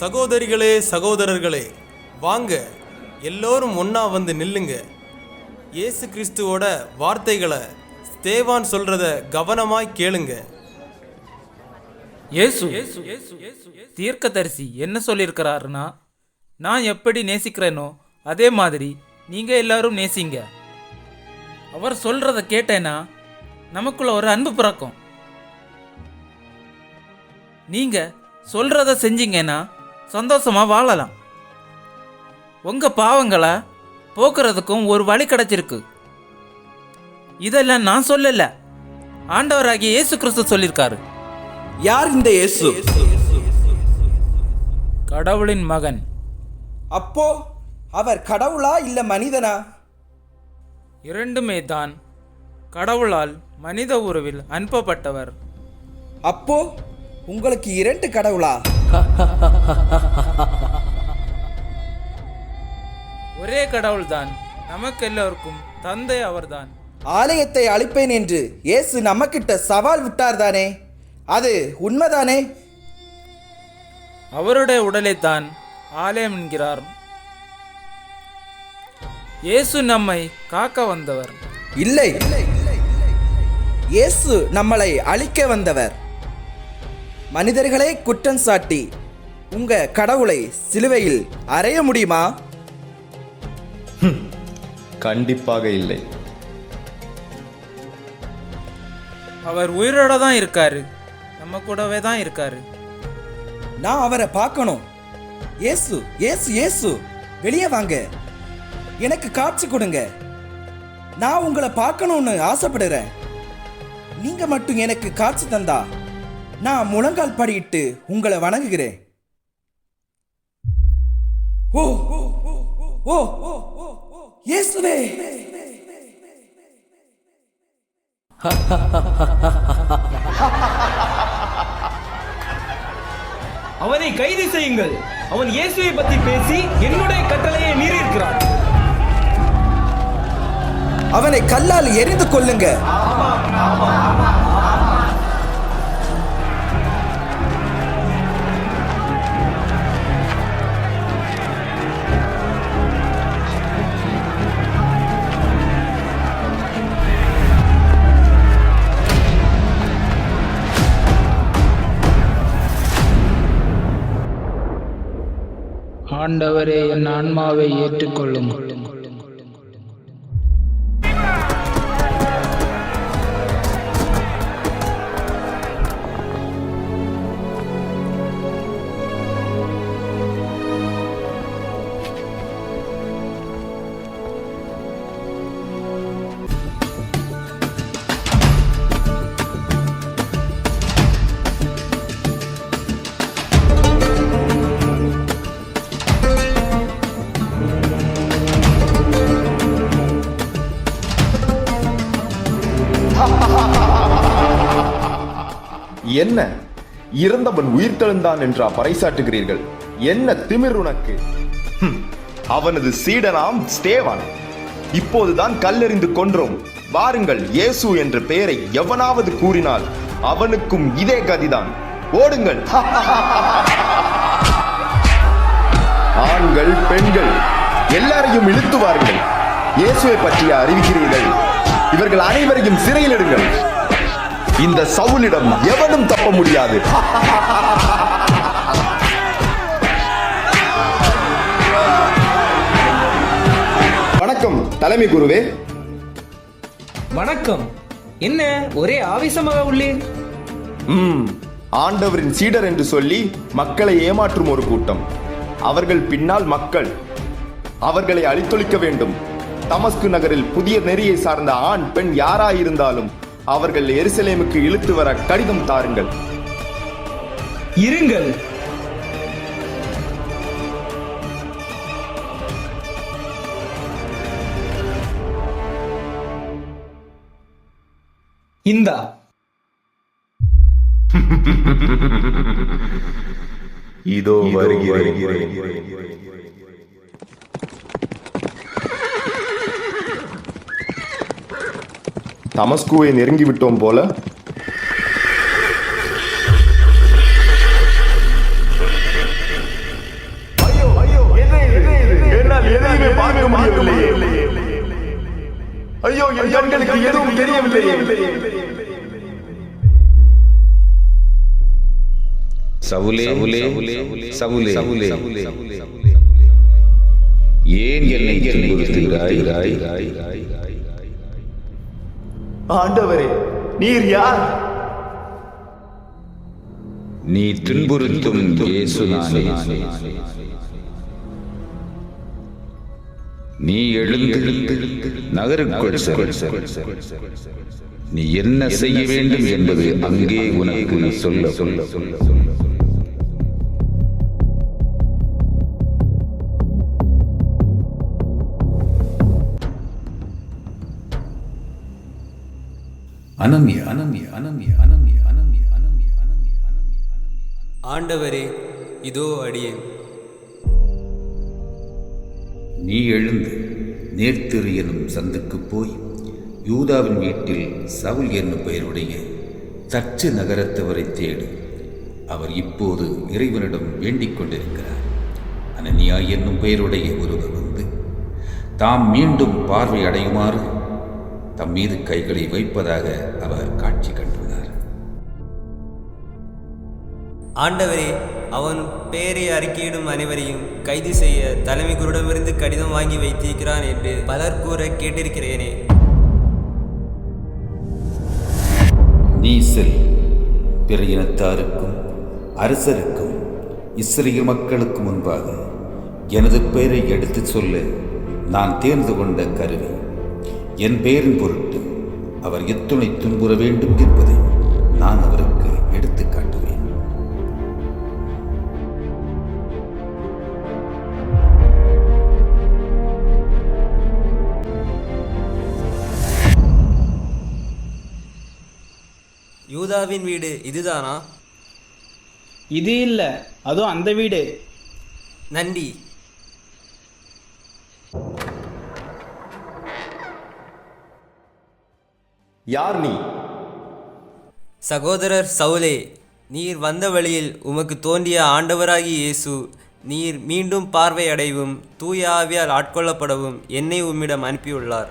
சகோதரிகளே சகோதரர்களே வாங்க எல்லோரும் ஒன்றா வந்து நில்லுங்க. இயேசு கிறிஸ்துவோட வார்த்தைகளை ஸ்தேவான் சொல்றத கவனமாய் கேளுங்க. இயேசு தீர்க்கதரிசி என்ன சொல்லியிருக்கிறாருன்னா நான் எப்படி நேசிக்கிறேனோ அதே மாதிரி நீங்கள் எல்லாரும் நேசிங்க. அவர் சொல்கிறத கேட்டேன்னா நமக்குள்ள ஒரு அன்பு பிறக்கும். நீங்கள் சொல்கிறத செஞ்சீங்கன்னா சந்தோஷமா வாழலாம். உங்க பாவங்களை போக்குறதுக்கும் ஒரு வழி கிடைச்சிருக்கு. இதெல்லாம் நான் சொல்லல. ஆண்டவராகிய இயேசு கிறிஸ்து சொல்லியிருக்காரு யார் இந்த இயேசு? கடவுளின் மகன். அப்போ அவர் கடவுளா இல்ல மனிதனா? இரண்டுமே தான் கடவுளால் மனித உருவில் அனுப்பப்பட்டவர். அப்போ உங்களுக்கு இரண்டு கடவுளா? கடவுள்தான். நமக்கு எல்லோருக்கும் தந்தை அவர்தான். ஆலயத்தை அழிப்பேன் என்று இயேசு நம்மக்கிட்ட சவால் விட்டார் தானே அது உண்மைதானே? அவருடைய உடலைத்தான் ஆலயம் என்கிறார். இயேசு நம்மை காக்க வந்தவர். இல்லை. இயேசு நம்மளை அழிக்க வந்தவர். மனிதர்களே குற்றம் சாட்டி உங்க கடவுளை சிலுவையில் அறைய முடியுமா? கண்டிப்பாக இல்லை. அவர் உயிரோட தான் இருக்காரு. நம்ம கூடவே தான் இருக்காரு. நான் அவரை பார்க்கணும். இயேசு இயேசு இயேசு வெளியே வாங்க. எனக்கு காட்சி கொடுங்க. நான் உங்களை பார்க்கணும்னு ஆசைப்படுறேன். நீங்க மட்டும் எனக்கு காட்சி தந்தா நான் முழங்கால் படியிட்டு உங்களை வணங்குகிறேன். இயேசுவே. அவனை கைது செய்யுங்கள். அவன் இயேசுவை பற்றி பேசி என்னுடைய கட்டளையை மீறியிருக்கிறான். அவனை கல்லால் எரிந்து கொள்ளுங்க ஆண்டவரே என் ஆன்மாவை ஏற்றுக்கொள்ளும். என்ன? இறந்தவன் உயிர்த்தெழுந்தான் என்றா பறைசாட்டுகிறீர்கள் என்ன திமிர் உனக்கு? அவனது சீடனாம் ஸ்டேவான். இப்போதுதான் கல்லெறிந்து கொன்றோம். வாருங்கள் இயேசு என்ற பெயரை எவனாவது கூறினால் அவனுக்கும் இதே கதிதான். ஓடுங்கள். ஆண்கள் பெண்கள் எல்லாரையும் இழுத்து வாருங்கள். இயேசுவை பற்றிய அறிவிக்கிறீர்கள். இவர்கள் அனைவரையும் சிறையில் எடுங்கள். இந்த சவுலிடம் எவனும் தப்ப முடியாது. வணக்கம் தலைமை குருவே. வணக்கம். என்ன ஒரே ஆவேசமாக உள்ளேன் ம் ஆண்டவரின் சீடர் என்று சொல்லி மக்களை ஏமாற்றும் ஒரு கூட்டம். அவர்கள் பின்னால் மக்கள். அவர்களை அழித்தொழிக்க வேண்டும். தமஸ்கு நகரில் புதிய நெறியை சார்ந்த ஆண் பெண் யாராயிருந்தாலும் அவர்கள் எருசலேமுக்கு இழுத்து வர கடிதம் தாருங்கள். இருங்கள். இந்தா. இதோ வருகிறேன். தமஸ்குவை நெருங்கி விட்டோம் போல. ஐயோ என் கண்களுக்கு எதுவும் தெரியவில்லை சவுலே உலே சவுலே சவுலே சவுலே சவுலே ஏன் என்னை ராய் ஆண்டவரே நீர் யார்? நீ துன்புறுத்தும் நீ எழுந்து நகருக்குள் நீ என்ன செய்ய வேண்டும் என்பது அங்கே உனக்கு சொல்ல சொல்ல சொல்ல சொல்ல. அனன்யா அனன்யா அனன்யா அனன்யா அனன்யா அனன்யா அனன்யா அனன்யா அனன்யா. ஆண்டவரே இதோ அடியேன் நீ எழுந்து நேர்த்திரு எனும் சந்துக்குப் போய் யூதாவின் வீட்டில் சவுல் என்னும் பெயருடைய தச்சு நகரத்தவரை தேடு. அவர் இப்போது இறைவனிடம் வேண்டிக் கொண்டிருக்கிறார். அனனியா என்னும் பெயருடைய ஒருவர் வந்து தாம் மீண்டும் பார்வை அடையுமாறு தம் மீது கைகளை வைப்பதாக அவர் காட்சி கண்டுள்ளார் ஆண்டவரே அவன் பெயரை அறிக்கையிடும் அனைவரையும் கைது செய்ய தலைமை குருடமிருந்து கடிதம் வாங்கி வைத்திருக்கிறான் என்று பலர் கூற கேட்டிருக்கிறேனே. நீ செல் பிற இனத்தாருக்கும் அரசருக்கும் இஸ்ரேல் மக்களுக்கு முன்பாக எனது பெயரை எடுத்துச் சொல்ல நான் தேர்ந்து கொண்ட கருவி. என் பெயரின் பொருட்டு அவர் எத்துணை துன்புற வேண்டும் என்பதை நான் அவருக்கு எடுத்துக் காட்டுவேன். யூதாவின் வீடு இதுதானா? இது இல்ல அதோ அந்த வீடு. நன்றி யார் நீ? சகோதரர் சவுலே நீர் வந்த வழியில் உமக்கு தோன்றிய ஆண்டவராகி இயேசு நீர் மீண்டும் பார்வையடைவும் தூய ஆவியால் ஆட்கொள்ளப்படவும் என்னை உம்மிடம் அனுப்பியுள்ளார்.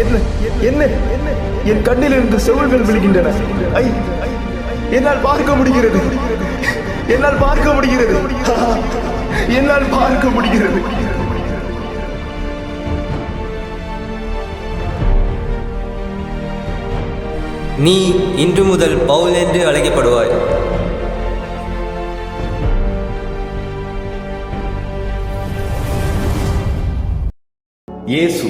என்ன என்ன என்ன? என் கண்ணிலிருந்து செவில்கள் விழுகின்றன. ஐ என்னால் பார்க்க முடிகிறது. என்னால் பார்க்க முடிகிறது. என்னால் பார்க்க முடிகிறது. நீ இன்று முதல் பவுல் என்று அழைக்கப்படுவாய். இயேசு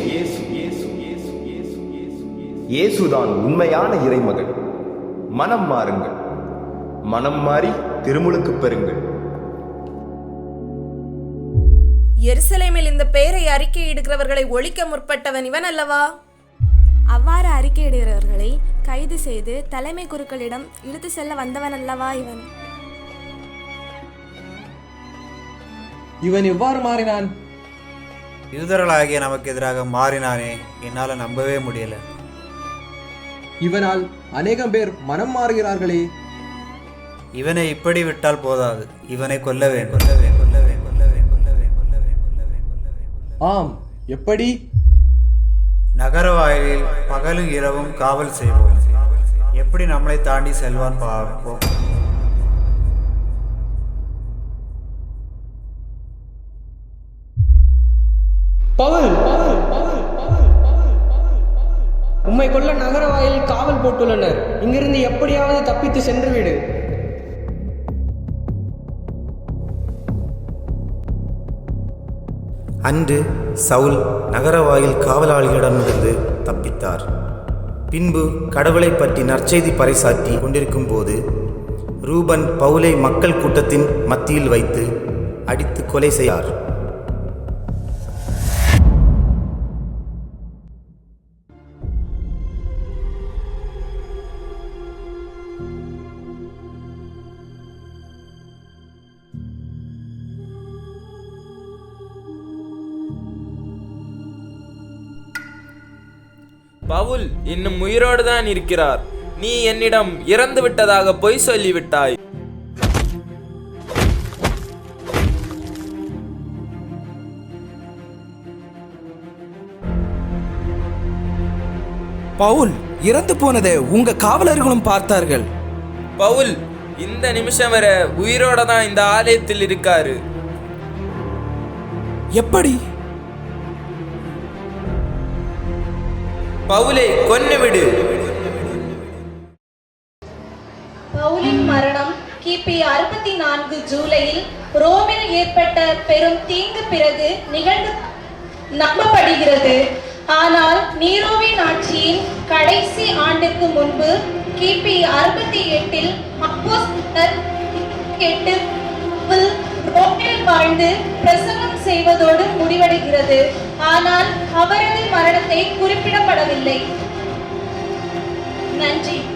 இயேசுதான் உண்மையான இறைமகன் மனம் மாறுங்கள். மனம் மாறி திருமுழுக்கு பெறுங்கள். எருசலேமில் இந்த பெயரை அறிக்கையிடுகிறவர்களை ஒழிக்க முற்பட்டவன் இவன் அல்லவா? அவ்வாறு அறிக்கையிடுகிறவர்களை கைது செய்து தலைமை குருக்களிடம் இழுத்து செல்ல வந்தவன் அல்லவா இவன்? இவன் எவ்வாறு மாறினான். யூதர்களாகிய நமக்கு எதிராக மாறினானே என்னால் நம்பவே முடியல. இவனால் அநேகம் பேர் மனம் மாறுகிறார்களே. இவனை இப்படி விட்டால் போதாது. இவனை கொல்ல வேண்டும். கொல்லவே கொல்லவே கொல்லவே கொல்லவே கொல்லவே கொல்லவே கொல்லவே ஆம் எப்படி? நகர வாயிலில் பகலும் இரவும் காவல் செய்வோம். எப்படி நம்மளை தாண்டி செல்வான் பார்ப்போம் உம்மை கொல்ல நகர வாயில் காவல் போட்டுள்ளனர். இங்கிருந்து எப்படியாவது தப்பித்து சென்றுவிடு. அன்று சவுல் நகரவாயில் காவலாளிகளிடமிருந்து தப்பித்தார். பின்பு கடவுளை பற்றி நற்செய்தி பறைசாற்றி கொண்டிருக்கும் போது ரூபன் பவுலை மக்கள் கூட்டத்தின் மத்தியில் வைத்து அடித்து கொலை செய்தார். பவுல் இன்னும் உயிரோடு தான் இருக்கிறார். நீ என்னிடம் இறந்து விட்டதாக பொய் சொல்லிவிட்டாய். பவுல் இறந்து போனதை உங்க காவலர்களும் பார்த்தார்கள். பவுல் இந்த நிமிஷம் வரை உயிரோட தான் இந்த ஆலயத்தில் இருக்காரு. எப்படி? பவுலை கொன்னுவிடு பவுலின் மரணம் கிபி அறுபத்தி நான்கு ஜூலையில் ரோமில் ஏற்பட்ட பெரும் தீங்கு பிறகு நிகழ்ந்து நம்பப்படுகிறது. ஆனால் நீரோவின் ஆட்சியின் கடைசி ஆண்டுக்கு முன்பு கிபி அறுபத்தி எட்டில் அப்போஸ் எட்டு ரோமில் வாழ்ந்து பிரசங்கம் செய்வதோடு முடிவடைகிறது. ஆனால் அவரது மரணத்தை குறிப்பிடப்படவில்லை. நன்றி.